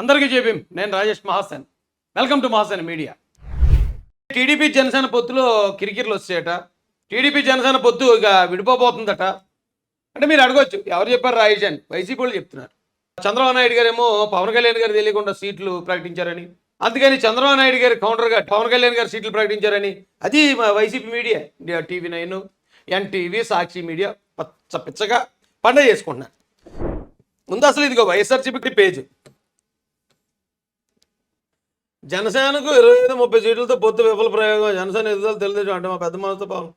అందరికీ చెప్పి నేను Rajesh Mahasen. Welcome to Mahasen media. TDP Janasena పొత్తులో కిరికిరిలు వచ్చాయట. టీడీపీ జనసేన పొత్తు ఇక విడిపోబోతుందట. అంటే మీరు అడగొచ్చు ఎవరు చెప్పారు రాజేష్ అని వైసీపీ వాళ్ళు చెప్తున్నారు. చంద్రబాబు నాయుడు గారేమో పవన్ కళ్యాణ్ గారు తెలియకుండా సీట్లు ప్రకటించారని అందుకని చంద్రబాబు నాయుడు గారి కౌంటర్గా పవన్ కళ్యాణ్ గారు సీట్లు ప్రకటించారని అది YCP media TV nine NTV Sakshi media పచ్చ పిచ్చగా పండగ చేసుకుంటున్నారు. ముందు అసలు ఇదిగో వైఎస్ఆర్సీపీ పేజ్. జనసేనకు ఇరవై ఐదు ముప్పై సీట్లతో పొత్తు విఫల ప్రయోగం. జనసేన ఎదుగుదల తెలుగుదేశం అంటే మా పెద్ద మనసుతో పాపం.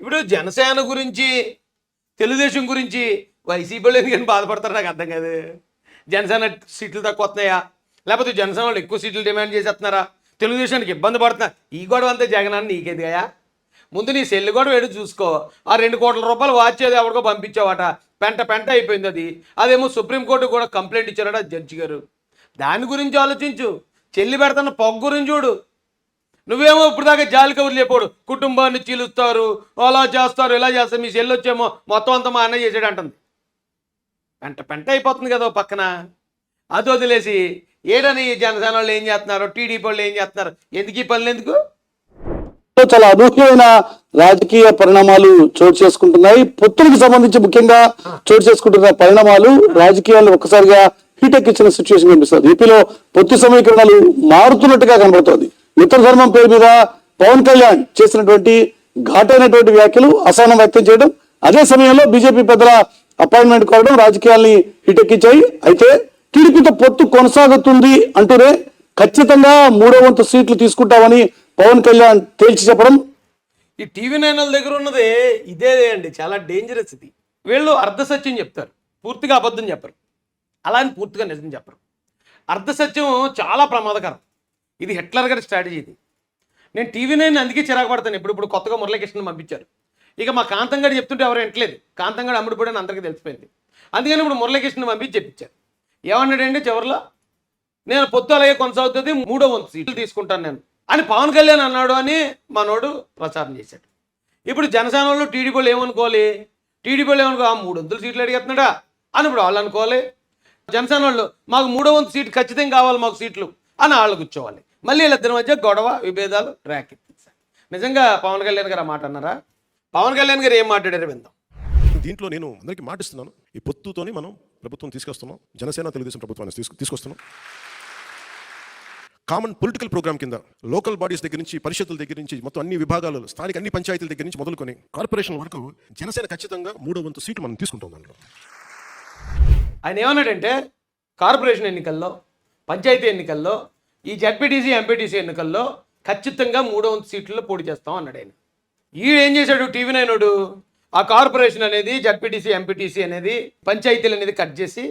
ఇప్పుడు జనసేన గురించి తెలుగుదేశం గురించి వైసీపీ వాళ్ళు ఎందుకని బాధపడతారు నాకు అర్థం కాదు. జనసేన సీట్లు తక్కువ వస్తున్నాయా? లేకపోతే జనసేన వాళ్ళు ఎక్కువ సీట్లు డిమాండ్ చేసేస్తున్నారా? తెలుగుదేశానికి ఇబ్బంది పడుతున్నా. ఈ గొడవ అంతా జగనాన్ని నీకెదిగాయా ముందు నీ సెల్లు కూడా వేడి చూసుకో. ఆ రెండు కోట్ల రూపాయలు వాచేది ఎవరికో పంపించావాట. పెంట పెంట అయిపోయింది అది. అదేమో సుప్రీంకోర్టు కూడా కంప్లైంట్ ఇచ్చారట జడ్జి గారు. దాని గురించి ఆలోచించు. చెల్లి పెడుతున్న పొగ గురించి చూడు. నువ్వేమో ఇప్పుడు దాకా జాలి కబుర్లు చెప్పాడు కుటుంబాన్ని చీలుస్తారు అలా చేస్తారు ఇలా చేస్తారు. మీ చెల్లి వచ్చేమో మొత్తం అంతా మా అన్నయ్య చేసాడు అంటుంది. పెంట పెంట అయిపోతుంది కదా పక్కన. అది వదిలేసి ఏడని జనసేన వాళ్ళు ఏం చేస్తున్నారు? టీడీపీ వాళ్ళు ఏం చేస్తున్నారు? ఎందుకు ఈ పనులు ఎందుకు? చాలా అనూహ్యమైన రాజకీయ పరిణామాలు చోటు చేసుకుంటున్నాయి. పొత్తులకు సంబంధించి ముఖ్యంగా చోటు చేసుకుంటున్న పరిణామాలు రాజకీయాలు ఒక్కసారిగా హీటెక్ ఇచ్చిన సిచ్యువేషన్ కనిపిస్తుంది. ఏపీలో పొత్తు సమీకరణాలు మారుతున్నట్టుగా కనబడుతోంది. మిత్ర ధర్మం పేరు మీద పవన్ కళ్యాణ్ చేసినటువంటి ఘాటైనటువంటి వ్యాఖ్యలు అసహనం వ్యక్తం చేయడం అదే సమయంలో బీజేపీ పెద్దల అపాయింట్మెంట్ కోరడం రాజకీయాల్ని హిటెక్కించాయి అయితే టీడీపీతో పొత్తు కొనసాగుతుంది అంటూనే ఖచ్చితంగా మూడో వంతు సీట్లు తీసుకుంటామని పవన్ కళ్యాణ్ తేల్చి చెప్పడం. ఈ టీవీ నైన్ల దగ్గర ఉన్నదే ఇదే అండి. చాలా డేంజరస్ ఇది. వీళ్ళు అర్ధ సత్యం చెప్తారు. పూర్తిగా అబద్ధం చెప్పరు. అలా అని పూర్తిగా నిజం చెప్పరు. అర్ధసత్యం చాలా ప్రమాదకరం. ఇది హిట్లర్ గారి స్ట్రాటజీ ఇది. నేను టీవీ నైన్ అందుకే చిరాకు పడతాను. ఇప్పుడు ఇప్పుడు కొత్తగా మురళీకృష్ణ పంపించారు. ఇక మా కాంతం గారు చెప్తుంటే ఎవరు వింటలేదు కాంతం గారు అమ్ముడుపోయాడని అందరికీ తెలిసిపోయింది. అందుకని ఇప్పుడు మురళీకృష్ణ పంపించి చెప్పించారు. ఏమన్నాడండి చివరిలో నేను పొత్తు అలాగే కొనసాగుతుంది మూడో వంతు సీట్లు తీసుకుంటాను నేను అని పవన్ కళ్యాణ్ అన్నాడు అని మనోడు ప్రచారం చేశాడు. ఇప్పుడు జనసేన వాళ్ళు టీడీపీ వాళ్ళు ఏమనుకోవాలి? టీడీపీ వాళ్ళు ఏమనుకో "ఆ, మూడు వందల సీట్లు అడిగేస్తున్నాడా? అని ఇప్పుడు వాళ్ళు అనుకోవాలి. జనసేన వాళ్ళు మాకు మూడో వంతు సీట్ ఖచ్చితంగా కావాలి మాకు సీట్లు అని వాళ్ళు కూర్చోవాలి. మళ్ళీ వీళ్ళిద్దరి మధ్య గొడవ విభేదాలు ర్యాక్ నిజంగా పవన్ కళ్యాణ్ గారు ఆ మాట అన్నారా? పవన్ కళ్యాణ్ గారు ఏం మాట్లాడారు విందాం. దీంట్లో నేను అందరికీ మాటిస్తున్నాను. ఈ పొత్తుతోనే మనం ప్రభుత్వం తీసుకొస్తున్నాం. జనసేన తెలుగుదేశం ప్రభుత్వాన్ని తీసుకు తీసుకొస్తున్నాం. కామన్ పొలిటికల్ ప్రోగ్రామ్ కింద లోకల్ బాడీస్ దగ్గర నుంచి పరిషత్తుల దగ్గర నుంచి మొత్తం అన్ని విభాగాలు స్థానిక అన్ని పంచాయతీల దగ్గర నుంచి మొదలుకొని కార్పొరేషన్ వరకు జనసేన ఖచ్చితంగా మూడో వంతు సీట్లు మనం తీసుకుంటాం దాంట్లో. ఆయన ఏమన్నాడంటే కార్పొరేషన్ ఎన్నికల్లో పంచాయతీ ఎన్నికల్లో ఈ జడ్పీటీసీ ఎంపీటీసీ ఎన్నికల్లో ఖచ్చితంగా మూడో వంతు సీట్లలో పోటీ చేస్తాం అన్నాడు ఆయన. ఈడు ఏం చేశాడు టీవీ నైనోడు ఆ కార్పొరేషన్ అనేది జడ్పీటీసీ ఎంపీటీసీ అనేది పంచాయతీలు అనేది కట్ చేసి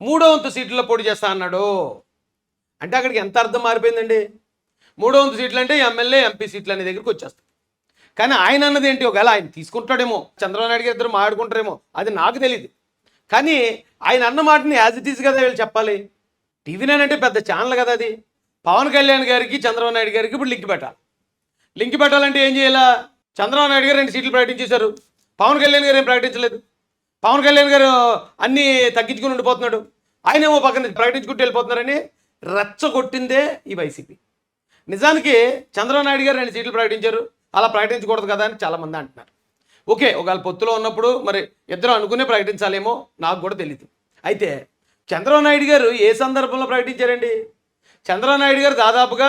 మూడో వంతు సీట్లలో పోటీ చేస్తా అన్నాడు. అంటే అక్కడికి ఎంత అర్థం మారిపోయిందండి? మూడో వంతు సీట్లు అంటే ఎమ్మెల్యే ఎంపీ సీట్లు అనే దగ్గరికి వచ్చేస్తాయి. కానీ ఆయన అన్నది ఏంటి? ఒకవేళ ఆయన తీసుకుంటాడేమో చంద్రబాబు నాయుడు గారు ఇద్దరు మాట్లాడుకుంటారేమో అది నాకు తెలియదు కానీ ఆయన అన్న మాటని యాజ్ ఇట్ ఈస్ కదా వీళ్ళు చెప్పాలి. టీవీ నైన్ అంటే పెద్ద ఛానల్ కదా అది. పవన్ కళ్యాణ్ గారికి చంద్రబాబు నాయుడు గారికి ఇప్పుడు లింక్ పెట్టాలి. లింక్ పెట్టాలంటే ఏం చేయాలా? చంద్రబాబు నాయుడు గారు రెండు సీట్లు ప్రకటించేశారు. పవన్ కళ్యాణ్ గారు ఏం ప్రకటించలేదు. పవన్ కళ్యాణ్ గారు అన్నీ తగ్గించుకుని ఉండిపోతున్నాడు. ఆయన ఏమో పక్కన ప్రకటించుకుంటూ వెళ్ళిపోతున్నారని రెచ్చగొట్టిందే ఈ వైసీపీ. నిజానికి చంద్రబాబు నాయుడు గారు రెండు సీట్లు ప్రకటించారు. అలా ప్రకటించకూడదు కదా అని చాలామంది అంటున్నారు. ఓకే ఒకవేళ పొత్తులో ఉన్నప్పుడు మరి ఇద్దరు అనుకునే ప్రకటించాలేమో నాకు కూడా తెలియదు అయితే చంద్రబాబు నాయుడు గారు ఏ సందర్భంలో ప్రకటించారండి? చంద్రబాబు నాయుడు గారు దాదాపుగా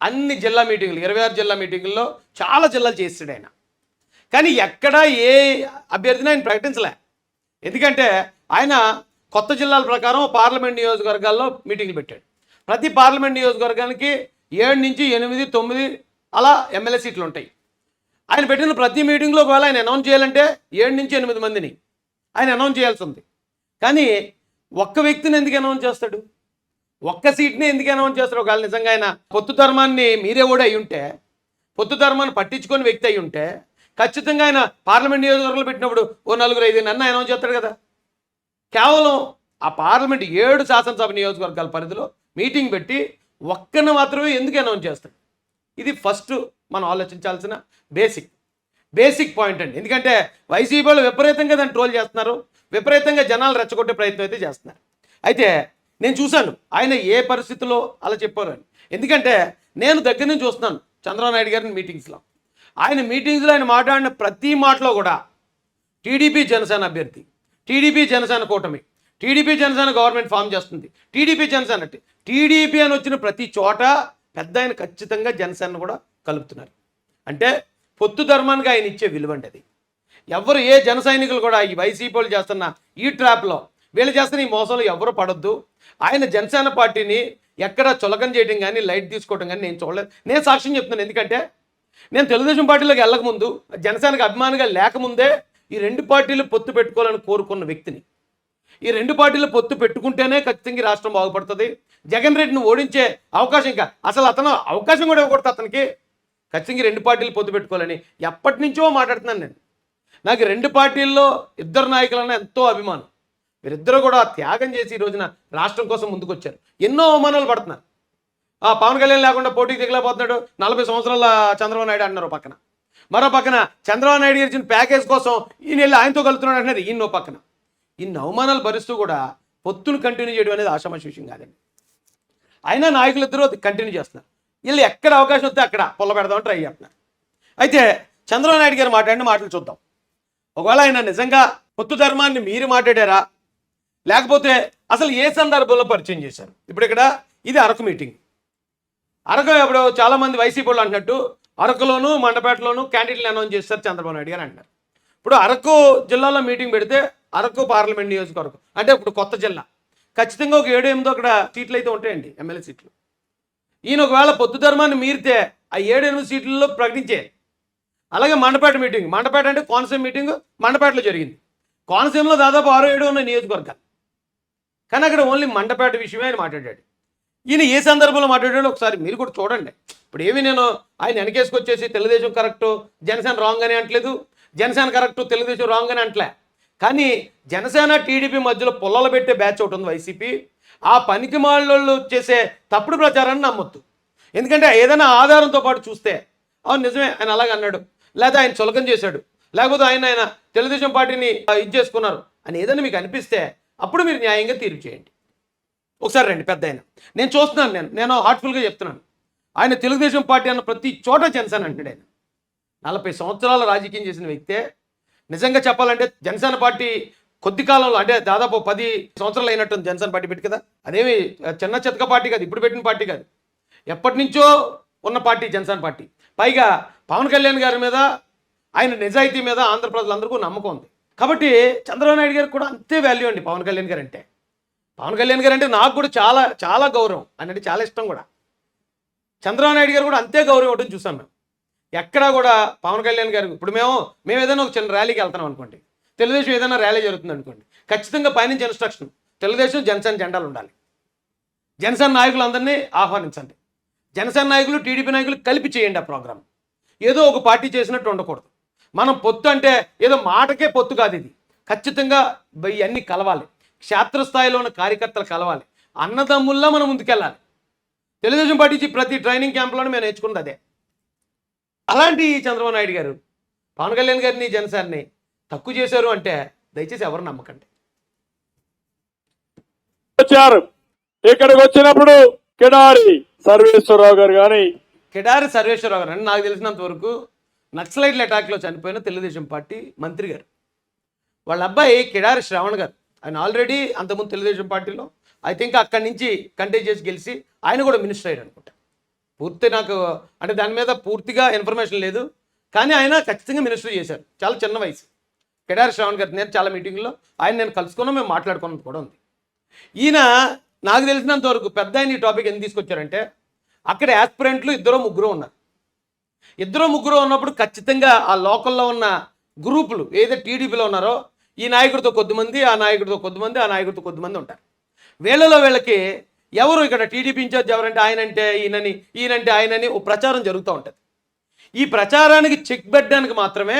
అన్ని జిల్లా మీటింగులు ఇరవై ఆరు జిల్లా మీటింగుల్లో చాలా జిల్లాలు చేస్తాడు ఆయన. కానీ ఎక్కడా ఏ అభ్యర్థిని ఆయన ప్రకటించలే. ఎందుకంటే ఆయన కొత్త జిల్లాల ప్రకారం పార్లమెంట్ నియోజకవర్గాల్లో మీటింగ్లు పెట్టాడు. ప్రతి పార్లమెంట్ నియోజకవర్గానికి ఏడు నుంచి ఎనిమిది తొమ్మిది అలా ఎమ్మెల్యే సీట్లు ఉంటాయి. ఆయన పెట్టిన ప్రతి మీటింగ్లో ఒకవేళ ఆయన అనౌన్స్ చేయాలంటే ఏడు నుంచి ఎనిమిది మందిని ఆయన అనౌన్స్ చేయాల్సి ఉంది. కానీ ఒక్క వ్యక్తిని ఎందుకు అనౌన్స్ చేస్తాడు? ఒక్క సీట్ని ఎందుకు అనౌన్స్ చేస్తాడు? ఒకవేళ నిజంగా ఆయన పొత్తు ధర్మాన్ని మీరే కూడా అయి ఉంటే పొత్తు ధర్మాన్ని పట్టించుకొని వ్యక్తి అయి ఉంటే ఖచ్చితంగా ఆయన పార్లమెంట్ నియోజకవర్గంలో పెట్టినప్పుడు ఓ నలుగురు ఐదు నన్ను అనౌన్స్ చేస్తాడు కదా. కేవలం ఆ పార్లమెంట్ ఏడు శాసనసభ నియోజకవర్గాల పరిధిలో మీటింగ్ పెట్టి ఒక్కరిని మాత్రమే ఎందుకు అనౌన్స్ చేస్తాడు? ఇది ఫస్ట్ మనం ఆలోచించాల్సిన బేసిక్ బేసిక్ పాయింట్ అండి. ఎందుకంటే వైసీపీ వాళ్ళు విపరీతంగా దాన్ని ట్రోల్ చేస్తున్నారు. విపరీతంగా జనాలు రెచ్చగొట్టే ప్రయత్నం అయితే చేస్తున్నారు. అయితే నేను చూశాను. ఆయన ఏ పరిస్థితిలో అలా చెప్పారు అని. ఎందుకంటే నేను దగ్గర నుంచి చూస్తున్నాను చంద్రబాబు నాయుడు గారిని మీటింగ్స్లో ఆయన మీటింగ్స్లో ఆయన మాట్లాడిన ప్రతి మాటలో కూడా టీడీపీ జనసేన అభ్యర్థి టీడీపీ జనసేన కూటమి టీడీపీ జనసేన గవర్నమెంట్ ఫామ్ చేస్తుంది. టీడీపీ జనసేన టీడీపీ అని వచ్చిన ప్రతి చోట పెద్ద ఆయన ఖచ్చితంగా జనసేన కూడా కలుపుతున్నారు. అంటే పొత్తు ధర్మానికి ఆయన ఇచ్చే విలువ అది. ఎవరు ఏ జన సైనికులు కూడా ఈ వైసీపీ వాళ్ళు చేస్తున్న ఈ ట్రాప్లో వీళ్ళు చేస్తున్న ఈ మోసంలో ఎవరు పడొద్దు. ఆయన జనసేన పార్టీని ఎక్కడ చులకం చేయడం కానీ లైట్ తీసుకోవడం కానీ నేను చూడలేదు. నేను సాక్ష్యం చెప్తున్నాను. ఎందుకంటే నేను తెలుగుదేశం పార్టీలోకి వెళ్ళకముందు జనసేనకు అభిమానిగా లేకముందే ఈ రెండు పార్టీలు పొత్తు పెట్టుకోవాలని కోరుకున్న వ్యక్తిని. ఈ రెండు పార్టీలు పొత్తు పెట్టుకుంటేనే ఖచ్చితంగా రాష్ట్రం బాగుపడుతుంది. జగన్ రెడ్డిని ఓడించే అవకాశం ఇంకా. అసలు అతను అవకాశం కూడా ఇవ్వకూడదు అతనికి. ఖచ్చితంగా రెండు పార్టీలు పొత్తు పెట్టుకోవాలని ఎప్పటి నుంచో మాట్లాడుతున్నాను నేను. నాకు రెండు పార్టీల్లో ఇద్దరు నాయకులన్న ఎంతో అభిమానం. వీరిద్దరూ కూడా త్యాగం చేసి ఈ రోజున రాష్ట్రం కోసం ముందుకొచ్చారు. ఎన్నో అవమానాలు పడుతున్నారు. ఆ పవన్ కళ్యాణ్ లేకుండా పోటీకి దిగలేకపోతున్నాడు. నలభై సంవత్సరాల చంద్రబాబు నాయుడు అన్నారు పక్కన. మరో పక్కన చంద్రబాబు నాయుడు గారు ఇచ్చిన ప్యాకేజ్ కోసం ఈయన వెళ్ళి ఆయనతో కలుతున్నాడు అంటున్నారు. ఈయన పక్కన. ఇన్ని అవమానాలు భరిస్తూ కూడా పొత్తును కంటిన్యూ చేయడం అనేది ఆషామాషి విషయం కాదండి. అయినా నాయకులు ఇద్దరు కంటిన్యూ చేస్తున్నారు. వీళ్ళు ఎక్కడ అవకాశం వస్తే అక్కడ పొల్ల పెడదామని ట్రై చేస్తున్నారు. అయితే చంద్రబాబు నాయుడు గారు మాట్లాడిన మాటలు చూద్దాం. ఒకవేళ ఆయన నిజంగా పొత్తు ధర్మాన్ని మీరు మాట్లాడారా? లేకపోతే అసలు ఏ సందర్భంలో పరిచయం చేశారు? ఇప్పుడు ఇక్కడ ఇది అరకు మీటింగ్ అరకు ఇప్పుడు చాలా మంది వైసీపీ వాళ్ళు అంటున్నట్టు అరకులోను మండపేటలోను క్యాండిడేట్లు అనౌన్స్ చేస్తారు చంద్రబాబు నాయుడు గారు అంటారు ఇప్పుడు అరకు జిల్లాలో మీటింగ్ పెడితే అరకు పార్లమెంట్ నియోజకవర్గం. అంటే ఇప్పుడు కొత్త జిల్లా. ఖచ్చితంగా ఒక ఏడు ఎనిమిది అక్కడ సీట్లు అయితే ఉంటాయండి ఎమ్మెల్యే సీట్లు. ఈయన ఒకవేళ పొత్తు ధర్మాన్ని మీరితే ఆ ఏడు ఎనిమిది సీట్లలో ప్రకటించే. అలాగే మండపేట మీటింగ్ మండపేట అంటే కోనసీమ మీటింగ్ మండపేటలో జరిగింది. కోనసీమలో దాదాపు ఆరు ఏడు ఉన్న నియోజకవర్గాలు. కానీ అక్కడ ఓన్లీ మండపేట విషయమే ఆయన మాట్లాడాడు. ఈయన ఏ సందర్భంలో మాట్లాడాడో ఒకసారి మీరు కూడా చూడండి. ఇప్పుడు ఏమి నేను ఆయన వెనకేసుకొచ్చేసి తెలుగుదేశం కరెక్ట్ జనసేన రాంగ్ అని అంటలేదు. జనసేన కరెక్ట్ తెలుగుదేశం రాంగ్ అని అంటలే. కానీ జనసేన టీడీపీ మధ్యలో పుల్లలు పెట్టే బ్యాచ్ ఒకటి ఉంది వైసీపీ. ఆ పనికి మాళ్ళు చేసే తప్పుడు ప్రచారాన్ని నమ్మొద్దు. ఎందుకంటే ఏదైనా ఆధారంతో పాటు చూస్తే అవును నిజమే ఆయన అలాగ అన్నాడు. లేదా ఆయన చులకం చేశాడు. లేకపోతే ఆయన ఆయన తెలుగుదేశం పార్టీని ఇది చేసుకున్నారు. అని ఏదైనా మీకు అనిపిస్తే అప్పుడు మీరు న్యాయంగా తీర్పు చేయండి. ఒకసారి రండి పెద్ద ఆయన. నేను చూస్తున్నాను నేను. నేను హార్ట్ఫుల్గా చెప్తున్నాను. ఆయన తెలుగుదేశం పార్టీ అన్న ప్రతి చోట జనసేన అంటాడు ఆయన. నలభై సంవత్సరాల రాజకీయం చేసిన వ్యక్తే నిజంగా చెప్పాలంటే జనసేన పార్టీ కొద్ది కాలంలో అంటే దాదాపు పది సంవత్సరాలు అయినట్టుంది జనసేన పార్టీ పెట్టి కదా? అదేమి చిన్న చితక పార్టీ కాదు ఇప్పుడు పెట్టిన పార్టీ కాదు. ఎప్పటి నుంచో ఉన్న పార్టీ జనసేన పార్టీ. పైగా పవన్ కళ్యాణ్ గారి మీద ఆయన నిజాయితీ మీద ఆంధ్ర ప్రజలందరికీ నమ్మకం ఉంది. కాబట్టి చంద్రబాబు నాయుడు గారికి కూడా అంతే వాల్యూ అండి పవన్ కళ్యాణ్ గారు అంటే. పవన్ కళ్యాణ్ గారు అంటే నాకు కూడా చాలా చాలా గౌరవం. అని అంటే చాలా ఇష్టం కూడా. చంద్రబాబు నాయుడు గారు కూడా అంతే గౌరవం ఇవ్వడం చూసాం మేము ఎక్కడా కూడా పవన్ కళ్యాణ్ గారు ఇప్పుడు మేము మేము ఏదైనా ఒక చిన్న ర్యాలీకి వెళ్తున్నాం అనుకోండి. తెలుగుదేశం ఏదైనా ర్యాలీ జరుగుతుంది అనుకోండి. ఖచ్చితంగా పైనుంచి ఇన్స్ట్రక్షన్. తెలుగుదేశం జనసేన జెండాలు ఉండాలి. జనసేన నాయకులందరినీ ఆహ్వానించండి. జనసేన నాయకులు టీడీపీ నాయకులు కలిపి చేయండి ఆ ప్రోగ్రామ్ ఏదో ఒక పార్టీ చేసినట్టు ఉండకూడదు. మనం పొత్తు అంటే ఏదో మాటకే పొత్తు కాదు ఇది. ఖచ్చితంగా ఇవన్నీ కలవాలి. క్షేత్రస్థాయిలో ఉన్న కార్యకర్తలు కలవాలి. అన్నదమ్ముల్లా మనం ముందుకెళ్ళాలి. తెలుగుదేశం పార్టీ ప్రతి ట్రైనింగ్ క్యాంప్లోనే మేము నేర్చుకున్నది అదే. అలాంటి చంద్రబాబు నాయుడు గారు పవన్ కళ్యాణ్ గారిని జనసేనని తక్కువ చేశారు అంటే దయచేసి ఎవరు నమ్మకండి? వచ్చారు. ఇక్కడికి వచ్చినప్పుడు కిడారి సర్వేశ్వరరావు గారు కానీ కిడారి సర్వేశ్వరరావు గారు నాకు తెలిసినంత వరకు నక్సలైట్ల అటాక్లో చనిపోయిన తెలుగుదేశం పార్టీ మంత్రి గారు. వాళ్ళ అబ్బాయి కిడారి శ్రావణ్ గారు. ఆయన ఆల్రెడీ అంతకుముందు తెలుగుదేశం పార్టీలో ఐ థింక్ అక్కడి నుంచి కంటెస్ట్ చేసి గెలిచి ఆయన కూడా మినిస్టర్ అయ్యాడు అనుకుంటా. పూర్తి నాకు అంటే దాని మీద పూర్తిగా ఇన్ఫర్మేషన్ లేదు. కానీ ఆయన ఖచ్చితంగా మినిస్టర్ చేశారు. చాలా చిన్న వయసు. కిడారి శ్రావణ్ గారి నేను చాలా మీటింగ్లో ఆయన నేను కలుసుకున్నా మేము మాట్లాడుకున్నది కూడా ఉంది. ఈయన నాకు తెలిసినంత వరకు పెద్ద ఆయన ఈ టాపిక్ ఎందుకు తీసుకొచ్చారంటే అక్కడ యాస్పిరెంట్లు ఇద్దరు ముగ్గురు ఉన్నారు. ఇద్దరు ముగ్గురు ఉన్నప్పుడు ఖచ్చితంగా ఆ లోకల్లో ఉన్న గ్రూపులు ఏదైతే టీడీపీలో ఉన్నారో ఈ నాయకుడితో కొద్దిమంది ఆ నాయకుడితో కొద్దిమంది ఆ నాయకుడితో కొద్దిమంది ఉంటారు. వీళ్ళలో వీళ్ళకి ఎవరు ఇక్కడ టీడీపీ ఇన్ఛార్జ్ ఎవరంటే ఆయనంటే ఈయనని ఈయనంటే ఆయనని ఓ ప్రచారం జరుగుతూ ఉంటుంది. ఈ ప్రచారానికి చెక్ పెట్టడానికి మాత్రమే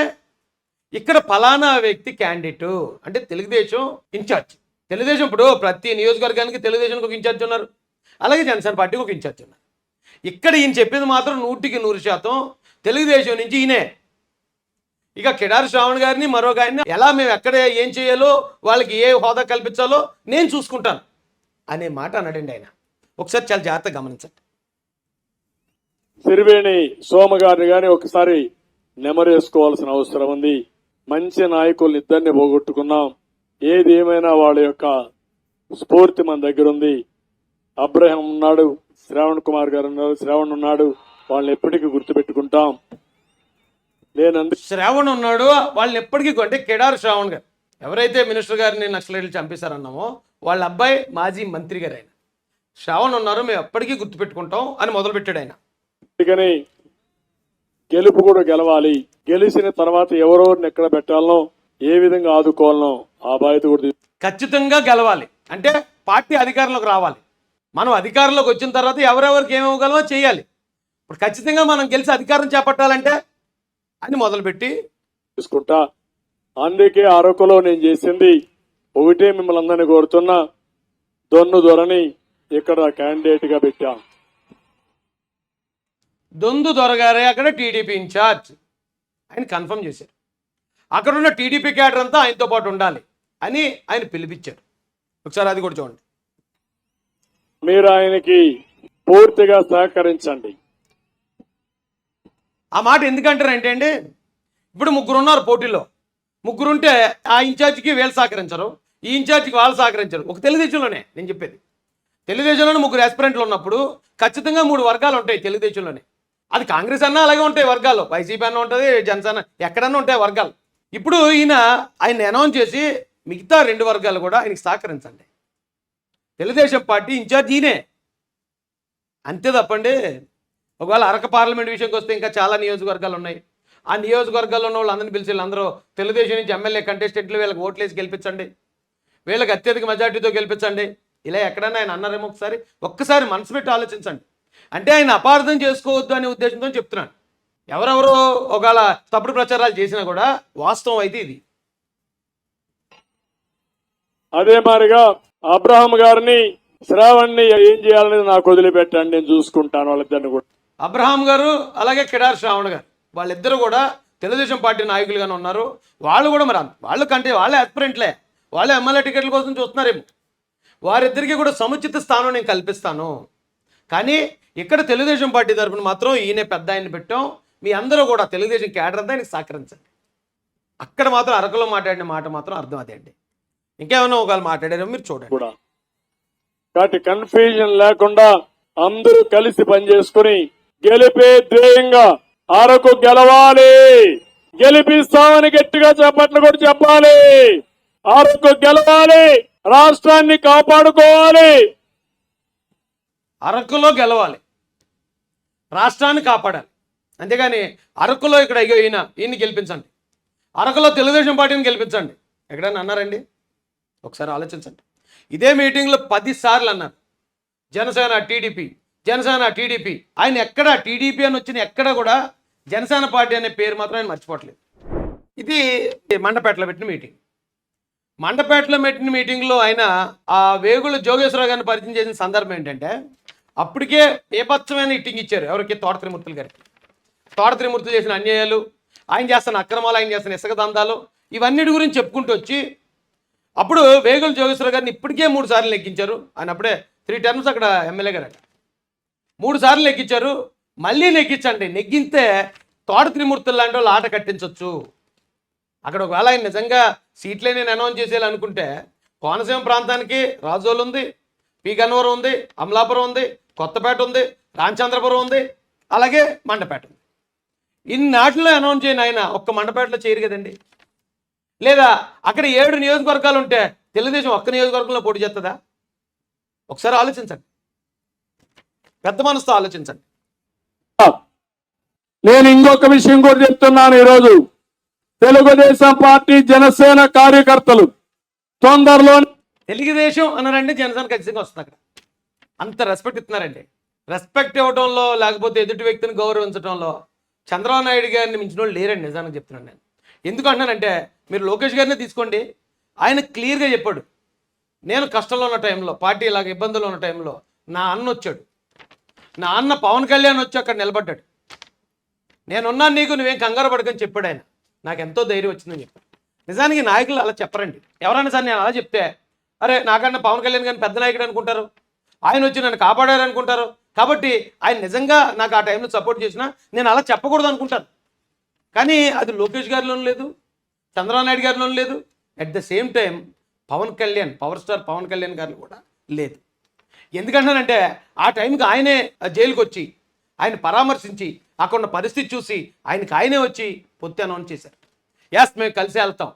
ఇక్కడ ఫలానా వ్యక్తి క్యాండిడేట్ అంటే తెలుగుదేశం ఇన్ఛార్జ్. తెలుగుదేశం ఇప్పుడు ప్రతి నియోజకవర్గానికి తెలుగుదేశానికి ఒక ఇన్ఛార్జ్ ఉన్నారు. అలాగే జనసేన పార్టీకి ఒక ఇన్ఛార్జ్ ఉన్నారు. ఇక్కడ ఈయన చెప్పింది మాత్రం నూటికి నూరు శాతం తెలుగుదేశం నుంచి ఈయనే. ఇక కిడారి శ్రావణ్ గారిని మరో గారిని ఎలా మేము ఎక్కడ ఏం చేయాలో వాళ్ళకి ఏ హోదా కల్పించాలో నేను చూసుకుంటాను. అనే మాట అన్నాడండి ఆయన. ఒకసారి చాలా జాగ్రత్తగా గమనించండి. సిరివేణి సోమ గారిని గాని ఒకసారి నెమరేసుకోవాల్సిన అవసరం ఉంది. మంచి నాయకుల్ని ఇద్దరిని పోగొట్టుకున్నాం. ఏది ఏమైనా వాళ్ళ యొక్క స్ఫూర్తి మన దగ్గర ఉంది. అబ్రహం ఉన్నాడు శ్రావణ్ కుమార్ గారు ఉన్నారు శ్రావణ్ ఉన్నాడు వాళ్ళని ఎప్పటికీ గుర్తుపెట్టుకుంటాం. నేను అందుకే శ్రావణ్ ఉన్నాడు వాళ్ళని ఎప్పటికీ అంటే కెడారు శ్రావణ్ గారు. ఎవరైతే మినిస్టర్ గారిని నక్సలైట్లు చంపేశారన్నామో వాళ్ళ అబ్బాయి మాజీ మంత్రి గారు ఆయన శ్రావణ్ ఉన్నారు మేము ఎప్పటికీ గుర్తుపెట్టుకుంటాం అని మొదలుపెట్టాడు ఆయన. అందుకని గెలుపు కూడా గెలవాలి. గెలిచిన తర్వాత ఎవరెవరిని ఎక్కడ పెట్టాలనో ఏ విధంగా ఆదుకోవాలనో ఆ బాధ్యత కూడా ఖచ్చితంగా గెలవాలి. అంటే పార్టీ అధికారంలోకి రావాలి. మనం అధికారంలోకి వచ్చిన తర్వాత ఎవరెవరికి ఏమివ్వగలమో చేయాలి. ఇప్పుడు ఖచ్చితంగా మనం గెలిచి అధికారం చేపట్టాలంటే అని మొదలుపెట్టి తీసుకుంటా అందుకే అరకులో నేను చేసింది ఒకటే మిమ్మల్ని అందరినీ కోరుతున్నా. దొన్ను దొరని ఇక్కడ క్యాండిడేట్గా పెట్టా. దొందు దొరగారే అక్కడ టీడీపీ ఇన్ఛార్జ్ ఆయన కన్ఫర్మ్ చేశారు. అక్కడ ఉన్న టీడీపీ క్యాడర్ అంతా ఆయనతో పాటు ఉండాలి అని ఆయన పిలిపించారు. ఒకసారి అది కూడా చూడండి. మీరు ఆయనకి పూర్తిగా సహకరించండి. ఆ మాట ఎందుకంటారంటే అండి ఇప్పుడు ముగ్గురు ఉన్నారు పోటీలో. ముగ్గురు ఉంటే ఆ ఇన్ఛార్జికి వీళ్ళు సహకరించరు ఈ ఇన్ఛార్జికి వాళ్ళు సహకరించరు. ఒక తెలుగుదేశంలోనే నేను చెప్పేది. తెలుగుదేశంలోనే ముగ్గురు ఆస్పిరెంట్లు ఉన్నప్పుడు ఖచ్చితంగా మూడు వర్గాలు ఉంటాయి తెలుగుదేశంలోనే. అది కాంగ్రెస్ అన్నా అలాగే ఉంటాయి వర్గాలు. వైసీపీ అన్న ఉంటుంది జనసేన ఎక్కడన్నా ఉంటాయి వర్గాలు. ఇప్పుడు ఈయన ఆయన అనౌన్స్ చేసి మిగతా రెండు వర్గాలు కూడా ఆయనకి సహకరించండి. తెలుగుదేశం పార్టీ ఇన్ఛార్జ్ ఈయనే. అంతే తప్పండి. ఒకవేళ అరక పార్లమెంట్ విషయంకి వస్తే ఇంకా చాలా నియోజకవర్గాలు ఉన్నాయి. ఆ నియోజకవర్గాల్లో ఉన్న వాళ్ళందరినీ పిలిచి వీళ్ళందరూ తెలుగుదేశం నుంచి ఎమ్మెల్యే కంటెస్టెంట్లు వీళ్ళకి ఓట్లేసి గెలిపించండి. వీళ్ళకి అత్యధిక మెజార్టీతో గెలిపించండి. ఇలా ఎక్కడన్నా ఆయన అన్నారేమో ఒకసారి ఒక్కసారి మనసు పెట్టి ఆలోచించండి. అంటే ఆయన అపార్థం చేసుకోవద్దు అనే ఉద్దేశంతో చెప్తున్నాను. ఎవరెవరో ఒకవేళ తప్పుడు ప్రచారాలు చేసినా కూడా వాస్తవం అయితే ఇది. అదే మాదిరిగా అబ్రహం గారిని శ్రావణ్ని ఏం చేయాలనేది నాకు వదిలిపెట్టండి నేను చూసుకుంటాను వాళ్ళిద్దరిని కూడా. అబ్రహాం గారు అలాగే కిడార్ శ్రావణ్ గారు. వాళ్ళిద్దరూ కూడా తెలుగుదేశం పార్టీ నాయకులుగానే ఉన్నారు. వాళ్ళు కూడా మరి అంత- వాళ్ళు కంటే వాళ్ళే అస్పిరెంట్లే వాళ్ళే ఎమ్మెల్యే టికెట్ల కోసం చూస్తున్నారేమో. వారిద్దరికీ కూడా సముచిత స్థానం నేను కల్పిస్తాను. కానీ ఇక్కడ తెలుగుదేశం పార్టీ తరఫున మాత్రం ఈయన పెద్ద ఆయన పెట్టాం. మీ అందరూ కూడా తెలుగుదేశం క్యాడర్ అంతా ఆయనకు సహకరించండి. అక్కడ మాత్రం అరకులో మాట్లాడిన మాట మాత్రం అర్థం అదేండి ఇంకేమైనా ఒకవేళ మాట్లాడారో మీరు చూడండి. కూడా. కాబట్టి కన్ఫ్యూజన్ లేకుండా అందరూ కలిసి పనిచేసుకుని గెలిపే ధ్యేయంగా అరకు గెలవాలి. గెలిపిస్తామని గట్టిగా చెప్పట్లు కూడా చెప్పాలి. అరకు గెలవాలి. రాష్ట్రాన్ని కాపాడుకోవాలి. అరకులో గెలవాలి. రాష్ట్రాన్ని కాపాడాలి. అంతేగాని అరకులో ఇక్కడ అయ్యో ఈయన ఈయన్ని గెలిపించండి. అరకులో తెలుగుదేశం పార్టీని గెలిపించండి. ఎక్కడైనా అన్నారండి? ఒకసారి ఆలోచించండి. ఇదే మీటింగ్లో పదిసార్లు అన్నారు. Janasena TDP Janasena TDP. ఆయన ఎక్కడ టీడీపీ అని వచ్చిన ఎక్కడ కూడా జనసేన పార్టీ అనే పేరు మాత్రం ఆయన మర్చిపోవట్లేదు. ఇది మండపేటలో పెట్టిన మీటింగ్ మండపేటలో పెట్టిన మీటింగ్లో ఆయన ఆ వేగుల జోగేశ్వరరావు గారిని పరిచయం చేసిన సందర్భం ఏంటంటే అప్పటికే ఏపచ్చమైన ఇట్టింగ్ ఇచ్చారు ఎవరికి? తోట త్రిమూర్తులు గారికి. తోట త్రిమూర్తులు చేసిన అన్యాయాలు ఆయన చేస్తున్న అక్రమాలు ఆయన చేస్తున్న ఇసుక దందాలు ఇవన్నిటి గురించి చెప్పుకుంటూ వచ్చి అప్పుడు వేగుల జోగేశ్వర గారిని ఇప్పటికే మూడు సార్లు లెక్కించారు. ఆయన అప్పుడే త్రీ టర్మ్స్ అక్కడ ఎమ్మెల్యే గారట. మూడు సార్లు లెక్కించారు. మళ్ళీ నెగ్గించండి. నెగ్గితే తోట త్రిమూర్తులు లాంటి వాళ్ళు ఆట కట్టించవచ్చు అక్కడ ఒకవేళ ఆయన నిజంగా సీట్లే నేను అనౌన్స్ చేసేయాలి అనుకుంటే కోనసీమ ప్రాంతానికి రాజోలు ఉంది పి. గన్నవరం ఉంది అమలాపురం ఉంది కొత్తపేట ఉంది రామచంద్రపురం ఉంది అలాగే మండపేట ఉంది. ఇన్నాటిలో అనౌన్స్ చేయను ఆయన ఒక్క మండపేటలో చేయరు కదండి. లేదా అక్కడ ఏడు నియోజకవర్గాలు ఉంటే తెలుగుదేశం ఒక్క నియోజకవర్గంలో పోటీ చేస్తుందా? ఒకసారి ఆలోచించండి. పెద్ద మనసుతో ఆలోచించండి. నేను ఇంకొక విషయం కూడా చెప్తున్నాను ఈరోజు. తెలుగుదేశం పార్టీ జనసేన కార్యకర్తలు తొందరలో తెలుగుదేశం అన్నారండి జనసేన ఖచ్చితంగా వస్తుంది అక్కడ అంత రెస్పెక్ట్ ఇస్తున్నారండి. రెస్పెక్ట్ ఇవ్వడంలో లేకపోతే ఎదుటి వ్యక్తిని గౌరవించడంలో చంద్రబాబు నాయుడు గారిని మించిన వాళ్ళు లేరండి నిజానికి చెప్తున్నాను నేను. ఎందుకు అంటున్నానంటే మీరు లోకేష్ గారినే తీసుకోండి. ఆయన క్లియర్గా చెప్పాడు. నేను కష్టంలో ఉన్న టైంలో పార్టీ ఇలాగ ఇబ్బందులు ఉన్న టైంలో నా అన్న వచ్చాడు. నా అన్న పవన్ కళ్యాణ్ వచ్చి అక్కడ నిలబడ్డాడు. నేనున్నాను నీకు నువ్వేం కంగారు పడకని చెప్పాడు ఆయన. నాకు ఎంతో ధైర్యం వచ్చిందని చెప్పాడు. నిజానికి నాయకులు అలా చెప్పరండి. ఎవరైనా సరే నేను అలా చెప్తే అరే నాకన్నా పవన్ కళ్యాణ్ గారిని పెద్ద నాయకుడు అనుకుంటారు. ఆయన వచ్చి నన్ను కాపాడారు అనుకుంటారు. కాబట్టి ఆయన నిజంగా నాకు ఆ టైంలో సపోర్ట్ చేసినా నేను అలా చెప్పకూడదు అనుకుంటాను. కానీ అది లోకేష్ గారిలోనూ లేదు చంద్రబాబు నాయుడు గారిలోనూ లేదు. At the same time Pawan Kalyan power star Pawan Kalyan గారిలో కూడా లేదు. ఎందుకంటానంటే ఆ టైంకి ఆయనే ఆ జైలుకి వచ్చి ఆయన పరామర్శించి అక్కడ ఉన్న పరిస్థితి చూసి ఆయనకి ఆయనే వచ్చి పొత్తి అనౌన్స్ చేశారు. ఎస్ మేము కలిసి వెళ్తాం.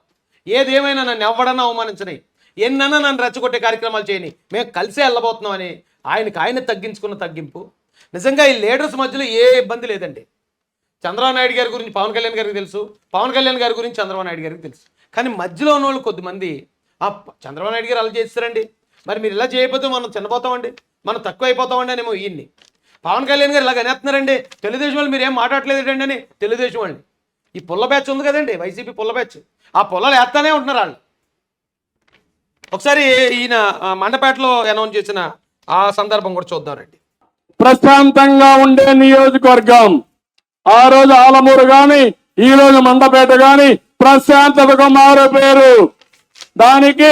ఏదేమైనా నన్ను ఎవడన్నా అవమానించని ఎన్నన్నా నన్ను రెచ్చగొట్టే కార్యక్రమాలు చేయని మేము కలిసే వెళ్ళబోతున్నామని ఆయనకి ఆయన తగ్గించుకున్న తగ్గింపు. నిజంగా ఈ లీడర్స్ మధ్యలో ఏ ఇబ్బంది లేదండి. చంద్రబాబు నాయుడు గారి గురించి పవన్ కళ్యాణ్ గారికి తెలుసు. పవన్ కళ్యాణ్ గారి గురించి చంద్రబాబు నాయుడు గారికి తెలుసు. కానీ మధ్యలో ఉన్న వాళ్ళు కొద్దిమంది చంద్రబాబు నాయుడు గారు అలా చేస్తారండి. మరి మీరు ఇలా చేయకపోతే మనం చనిపోతామండి? మనం తక్కువ అయిపోతామండి అనేమో ఈయన్ని. పవన్ కళ్యాణ్ గారు ఇలా అనేస్తున్నారండి తెలుగుదేశం వాళ్ళు మీరు ఏం మాట్లాడలేదండి అని తెలుగుదేశం వాళ్ళని. ఈ పుల్ల బ్యాచ్ ఉంది కదండి వైసీపీ పుల్ల బ్యాచ్. ఆ పుల్లలు వేస్తానే ఉంటున్నారు వాళ్ళు. ఒకసారి ఈయన మండపేటలో అనౌన్స్ చేసిన ఆ సందర్భం కూడా చూద్దామండి ప్రశాంతంగా ఉండే నియోజకవర్గం. ఆ రోజు ఆలమూరు గాని ఈ రోజు మండపేట గాని ప్రశాంతతకు మారు పేరు. దానికి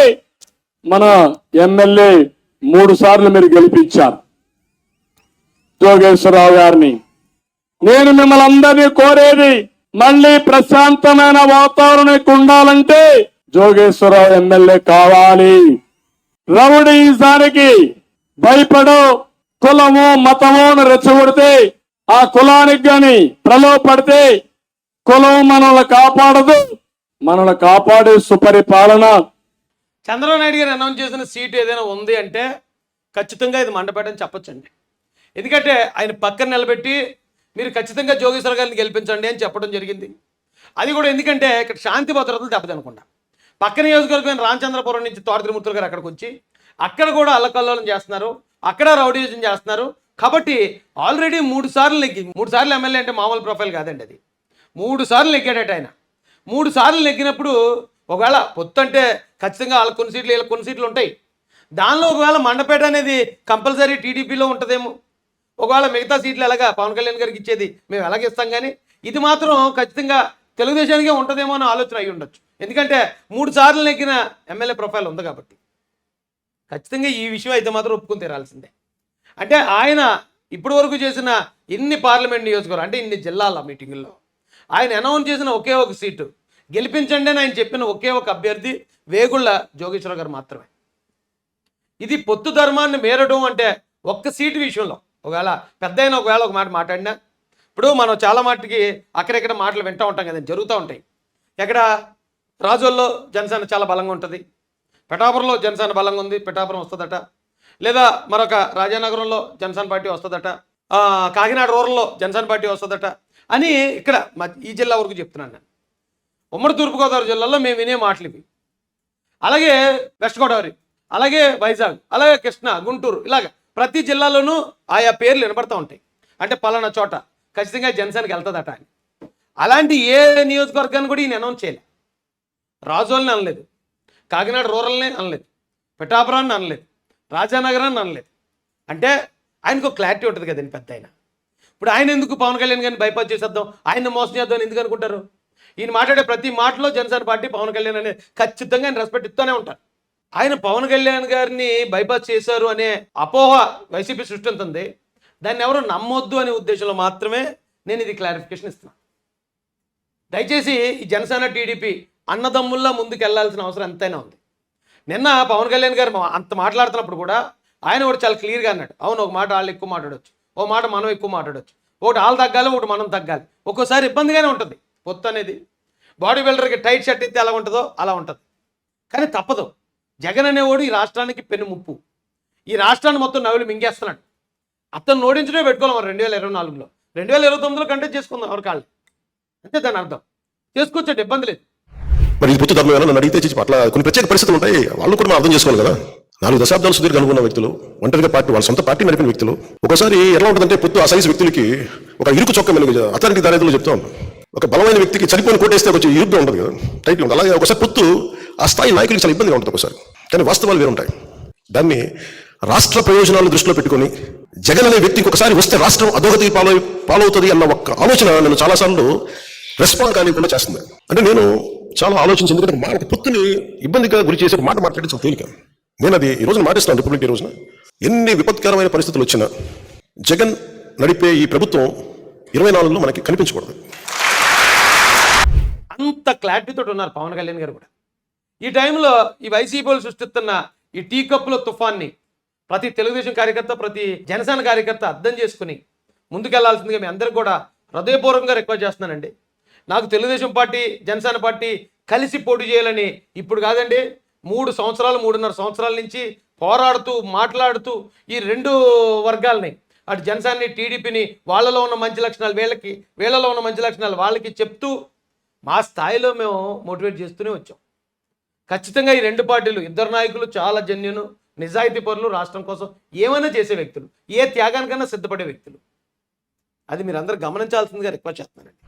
మన ఎమ్మెల్యే మూడు సార్లు మీరు గెలిపించారు. జోగేశ్వరరావు గారిని. నేను మిమ్మల్ని అందరినీ కోరేది మళ్ళీ ప్రశాంతమైన వాతావరణం ఉండాలంటే జోగేశ్వరరావు ఎమ్మెల్యే కావాలి. రౌడీజానికి భయపడు కులము మతము రెచ్చగొడితే ఆ కులానికి గాని ప్రలోభపడితే కులం మనల్ని కాపాడదు. మనల్ని కాపాడే సుపరిపాలన చంద్రబాబు నాయుడు గారు అనౌన్స్ చేసిన సీటు ఏదైనా ఉంది అంటే ఖచ్చితంగా ఇది మండపేట అని చెప్పొచ్చండి. ఎందుకంటే ఆయన పక్కన నిలబెట్టి మీరు ఖచ్చితంగా జోగేశ్వర గారిని గెలిపించండి అని చెప్పడం జరిగింది. అది కూడా ఎందుకంటే ఇక్కడ శాంతి భద్రతలు దెబ్బతినకుండా. పక్క నియోజకవర్గమైన రామచంద్రపురం నుంచి తోడత్రిమూర్తులు గారు అక్కడికి వచ్చి అక్కడ కూడా అల్లకల్లోలం చేస్తున్నారు అక్కడ రౌడీజం చేస్తున్నారు. కాబట్టి ఆల్రెడీ మూడు సార్లు నెగ్గి మూడు సార్లు ఎమ్మెల్యే అంటే మామూలు ప్రొఫైల్ కాదండి అది. మూడు సార్లు నెగ్గాడట ఆయన. మూడు సార్లు నెగ్గినప్పుడు ఒకవేళ పొత్తు అంటే ఖచ్చితంగా వాళ్ళకి కొన్ని సీట్లు వీళ్ళకి కొన్ని సీట్లు ఉంటాయి. దానిలో ఒకవేళ మండపేట అనేది కంపల్సరీ టీడీపీలో ఉంటుందేమో. ఒకవేళ మిగతా సీట్లు ఎలాగా పవన్ కళ్యాణ్ గారికి ఇచ్చేది మేము ఎలాగ ఇస్తాం కానీ ఇది మాత్రం ఖచ్చితంగా తెలుగుదేశానికే ఉంటుందేమో అని ఆలోచన అయి ఉండొచ్చు. ఎందుకంటే మూడు సార్లు నెగ్గిన ఎమ్మెల్యే ప్రొఫైల్ ఉంది కాబట్టి. ఖచ్చితంగా ఈ విషయం అయితే మాత్రం ఒప్పుకొని తీరాల్సిందే. అంటే ఆయన ఇప్పటి వరకు చేసిన ఇన్ని పార్లమెంట్ నియోజకవర్గం అంటే ఇన్ని జిల్లాల మీటింగుల్లో ఆయన అనౌన్స్ చేసిన ఒకే ఒక సీటు గెలిపించండి అని ఆయన చెప్పిన ఒకే ఒక అభ్యర్థి వేగుళ్ళ జోగేశ్వర గారు మాత్రమే. ఇది పొత్తు ధర్మాన్ని మేరడం అంటే ఒక్క సీటు విషయంలో ఒకవేళ పెద్ద ఒకవేళ ఒక మాట మాట్లాడినా. ఇప్పుడు మనం చాలా మాటకి అక్కడెక్కడ మాటలు వింటూ ఉంటాం కదండి జరుగుతూ ఉంటాయి. ఎక్కడ రాజోల్లో జనసేన చాలా బలంగా ఉంటుంది. పిఠాపురంలో జనసేన బలంగా ఉంది పిఠాపురం వస్తుందట. లేదా మరొక రాజానగరంలో జనసేన పార్టీ వస్తుందట. కాకినాడ రూరల్లో జనసేన పార్టీ వస్తుందట. అని ఇక్కడ మ- ఈ జిల్లా వరకు చెప్తున్నాను నేను. ఉమ్మడి తూర్పుగోదావరి జిల్లాలో మేము వినే మాటలు ఇవి. అలాగే వెస్ట్ గోదావరి అలాగే వైజాగ్ అలాగే కృష్ణా గుంటూరు ఇలాగ ప్రతి జిల్లాలోనూ ఆయా పేర్లు వినబడతా ఉంటాయి. అంటే పలానా చోట ఖచ్చితంగా జనసేనకి వెళ్తుందట అని. అలాంటి ఏ నియోజకవర్గాన్ని కూడా ఈయన అనౌన్స్ చేయలే. రాజోల్ని అనలేదు కాకినాడ రూరల్ని అనలేదు పిఠాపురాన్ని అనలేదు రాజానగరాన్ని అనలేదు. అంటే ఆయనకు క్లారిటీ ఉంటుంది కదండి పెద్ద ఆయన. ఇప్పుడు ఆయన ఎందుకు పవన్ కళ్యాణ్ గారిని బైపాస్ చేసేద్దాం? ఆయన మోసం చేద్దాం ఎందుకు అనుకుంటారు? ఈయన మాట్లాడే ప్రతి మాటలో జనసేన పార్టీ పవన్ కళ్యాణ్ అనే ఖచ్చితంగా ఆయన రెస్పెక్ట్ ఇస్తూనే ఉంటారు. ఆయన పవన్ కళ్యాణ్ గారిని బైపాస్ చేశారు అనే అపోహ వైసీపీ సృష్టించింది. దాన్ని ఎవరు నమ్మొద్దు అనే ఉద్దేశంలో మాత్రమే నేను ఇది క్లారిఫికేషన్ ఇస్తున్నాను దయచేసి ఈ జనసేన టీడీపీ అన్నదమ్ముల్లా ముందుకు వెళ్ళాల్సిన అవసరం ఎంతైనా ఉంది. నిన్న పవన్ కళ్యాణ్ గారు మా- అంత మాట్లాడుతున్నప్పుడు కూడా ఆయన కూడా చాలా క్లియర్గా అన్నాడు. అవును ఒక మాట వాళ్ళు ఎక్కువ మాట్లాడవచ్చు ఓ మాట మనం ఎక్కువ మాట్లాడవచ్చు ఒకటి వాళ్ళు తగ్గాలి ఒకటి మనం తగ్గాలి. ఒక్కోసారి ఇబ్బందిగానే ఉంటుంది. పొత్తు అనేది బాడీ బిల్డర్కి టైట్ షర్ట్ ఇస్తే ఎలా ఉంటుందో అలా ఉంటుంది. కానీ తప్పదు. జగన్ అనేవాడు ఈ రాష్ట్రానికి పెను ముప్పు. ఈ రాష్ట్రాన్ని మొత్తం నవ్వులు మింగేస్తున్నాడు. అతను ఓడించడే పెట్టుకోవాలి మరి రెండు వేల ఇరవై నాలుగులో. రెండు వేల ఇరవై తొమ్మిదిలో కంటే చేసుకుందాం ఎవరి కాళ్ళు. అంతే దాని అర్థం. చేసుకోవచ్చు ఇబ్బంది లేదు. మరి ఈ పొత్తు ధర్మం ఏమైనా నన్ను అడిగితే చేసి అట్లా కొన్ని ప్రత్యేక పరిస్థితులు ఉంటాయి. వాళ్ళు కూడా మనం అర్థం చేసుకోవాలి కదా. నాలుగు దశాబ్దాలు సుదీర్ఘ అనుకున్న వ్యక్తులు ఒంటరిగా పార్టీ వాళ్ళ సొంత పార్టీ నడిపిన వ్యక్తులు. ఒకసారి ఎలా ఉంటుందంటే పొత్తు ఆ సైజు వ్యక్తులకి ఒక ఇరుకు చొక్క మెలుగు అథారిటీ దారిద్రులు చెప్తా. ఉంటాం ఒక బలమైన వ్యక్తికి చనిపోయిన కోటేస్తే కొంచెం యుద్ధం ఉంటుంది కదా టైట్గా ఉంటుంది. అలాగే ఒకసారి పొత్తు ఆ స్థాయి నాయకుడికి చాలా ఇబ్బందిగా ఉంటుంది ఒకసారి. కానీ వాస్తవాలు వేరు ఉంటాయి దాన్ని రాష్ట్ర ప్రయోజనాలు దృష్టిలో పెట్టుకొని జగన్ అనే వ్యక్తికి ఒకసారి వస్తే రాష్ట్రం అధోగతికి పాలు పాలవుతుంది అన్న ఒక్క ఆలోచన నేను చాలాసార్లు రెస్పాండ్ కానివ్వకుండా చేస్తుంది. అంటే నేను చాలా ఆలోచించి ఎందుకంటే మా పొత్తుని ఇబ్బందిగా గురి చేసే మాట మాట్లాడే చాలా తేలిక. నేను అది ఈ రోజున మాటిస్తాను రిపబ్లిక్ ఈ రోజున. ఎన్ని విపత్కరమైన పరిస్థితులు వచ్చినా జగన్ నడిపే ఈ ప్రభుత్వం ఇరవై నాలుగులో మనకి కనిపించకూడదు. అంత క్లారిటీతో ఉన్నారు పవన్ కళ్యాణ్ గారు కూడా. ఈ టైంలో ఈ వైసీపీలు సృష్టిస్తున్న ఈ టీ కప్పుల తుఫాన్ని ప్రతి తెలుగుదేశం కార్యకర్త ప్రతి జనసేన కార్యకర్త అర్థం చేసుకుని ముందుకెళ్ళాల్సిందిగా మీ అందరికి కూడా హృదయపూర్వకంగా రిక్వెస్ట్ చేస్తున్నానండి. నాకు తెలుగుదేశం పార్టీ జనసేన పార్టీ కలిసి పోటీ చేయాలని ఇప్పుడు కాదండి మూడు సంవత్సరాలు మూడున్నర సంవత్సరాల నుంచి పోరాడుతూ మాట్లాడుతూ ఈ రెండు వర్గాల్ని అటు జనసేనని టీడీపీని వాళ్ళలో ఉన్న మంచి లక్షణాలు వీళ్ళకి వీళ్ళలో ఉన్న మంచి లక్షణాలు వాళ్ళకి చెప్తూ మా స్థాయిలో మేము మోటివేట్ చేస్తూనే వచ్చాం. ఖచ్చితంగా ఈ రెండు పార్టీలు ఇద్దరు నాయకులు చాలా జన్యును నిజాయితీ పనులు రాష్ట్రం కోసం ఏమైనా చేసే వ్యక్తులు ఏ త్యాగానికైనా సిద్ధపడే వ్యక్తులు. అది మీరు అందరూ గమనించాల్సిందిగా రిక్వెస్ట్ చేస్తున్నానండి.